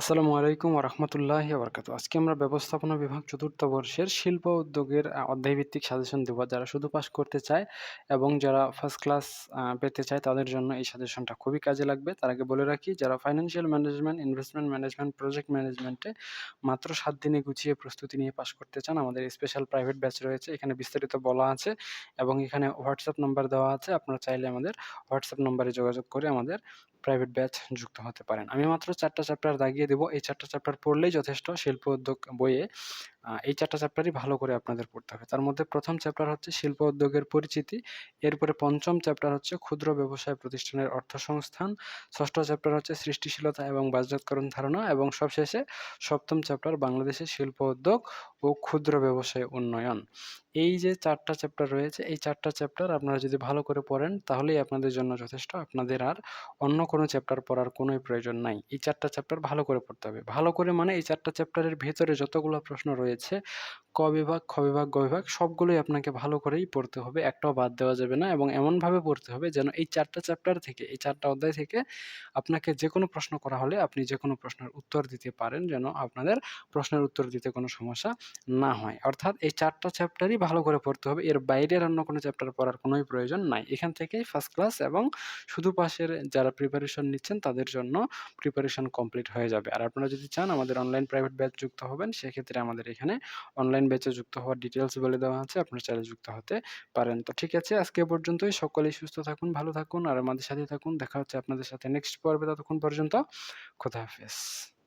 আসসালামু আলাইকুম রহমতুল্লাহি বরকাত আজকে আমরা ব্যবস্থাপনা বিভাগ চতুর্থ বর্ষের শিল্প উদ্যোগের অধ্যায়ভিত্তিক সাজেশন দেবো। যারা শুধু পাস করতে চায় এবং যারা ফার্স্ট ক্লাস পেতে চায় তাদের জন্য এই সাজেশনটা খুবই কাজে লাগবে। তার আগে বলে রাখি, যারা financial management investment management project ম্যানেজমেন্টে মাত্র সাত দিনে গুছিয়ে প্রস্তুতি নিয়ে পাস করতে চান, আমাদের স্পেশাল প্রাইভেট ব্যাচ রয়েছে। এখানে বিস্তারিত বলা আছে এবং এখানে হোয়াটসঅ্যাপ নাম্বার দেওয়া আছে। আপনারা চাইলে আমাদের হোয়াটসঅ্যাপ নাম্বারে যোগাযোগ করে আমাদের প্রাইভেট ব্যাচ যুক্ত হতে পারেন। আমি মাত্র চারটা চ্যাপ্টার দাগিয়ে দেবো। এই চারটা চ্যাপ্টার পড়লেই যথেষ্ট শিল্প উদ্যোগ বইয়ে এই চারটা চ্যাপ্টারই ভালো করে আপনাদের পড়তে হবে। তার মধ্যে প্রথম চ্যাপ্টার হচ্ছে শিল্প উদ্যোগের পরিচিতি। এরপরে পঞ্চম চ্যাপ্টার হচ্ছে ক্ষুদ্র ব্যবসায় প্রতিষ্ঠানের অর্থসংস্থান। ষষ্ঠ চ্যাপ্টার হচ্ছে সৃষ্টিশীলতা এবং বাজারজাতকরণ ধারণা এবং সবশেষে সপ্তম চ্যাপ্টার বাংলাদেশের শিল্প উদ্যোগ ও ক্ষুদ্র ব্যবসায় উন্নয়ন। এই যে চারটা চ্যাপ্টার রয়েছে, এই চারটা চ্যাপ্টার আপনারা যদি ভালো করে পড়েন, তাহলেই আপনাদের জন্য যথেষ্ট। আপনাদের আর অন্য কোনো চ্যাপ্টার পড়ার কোনোই প্রয়োজন নাই। এই চারটা চ্যাপ্টার ভালো করে পড়তে হবে। ভালো করে মানে এই চারটা চ্যাপ্টারের ভেতরে যতগুলো প্রশ্ন রয়েছে, ক বিভাগ, খ বিভাগ, গ বিভাগ, সবগুলোই আপনাকে ভালো করেই পড়তে হবে, একটাও বাদ দেওয়া যাবে না এবং এমনভাবে পড়তে হবে যেন এই চারটা চ্যাপ্টার থেকে, এই চারটা অধ্যায় থেকে আপনাকে যে কোনো প্রশ্ন করা হলে আপনি যে কোনো প্রশ্নের উত্তর দিতে পারেন যেন আপনাদের প্রশ্নের উত্তর দিতে কোনো সমস্যা না হয়। অর্থাৎ এই চারটা চ্যাপ্টারই ভালো করে পড়তে হবে, এর বাইরের অন্য কোনো চ্যাপ্টার পড়ার কোনোই প্রয়োজন নাই। এখান থেকেই ফার্স্ট ক্লাস এবং শুধু পাশের যারা প্রিপারেশন নিচ্ছেন তাদের জন্য প্রিপারেশন কমপ্লিট হয়ে যাবে। আর আপনারা যদি চান আমাদের অনলাইন প্রাইভেট ব্যাচ যুক্ত হবেন, সেক্ষেত্রে আমাদের এখানে অনলাইন ব্যাচে যুক্ত হওয়ার ডিটেলস বলে দেওয়া আছে, আপনারা চাইলে যুক্ত হতে পারেন। তো ঠিক আছে, আজকে পর্যন্তই। সকলেই সুস্থ থাকুন, ভালো থাকুন, আর আমাদের সাথে থাকুন। দেখা হচ্ছে আপনাদের সাথে নেক্সট পর্বে, ততক্ষণ পর্যন্ত। খোদা হাফেজ।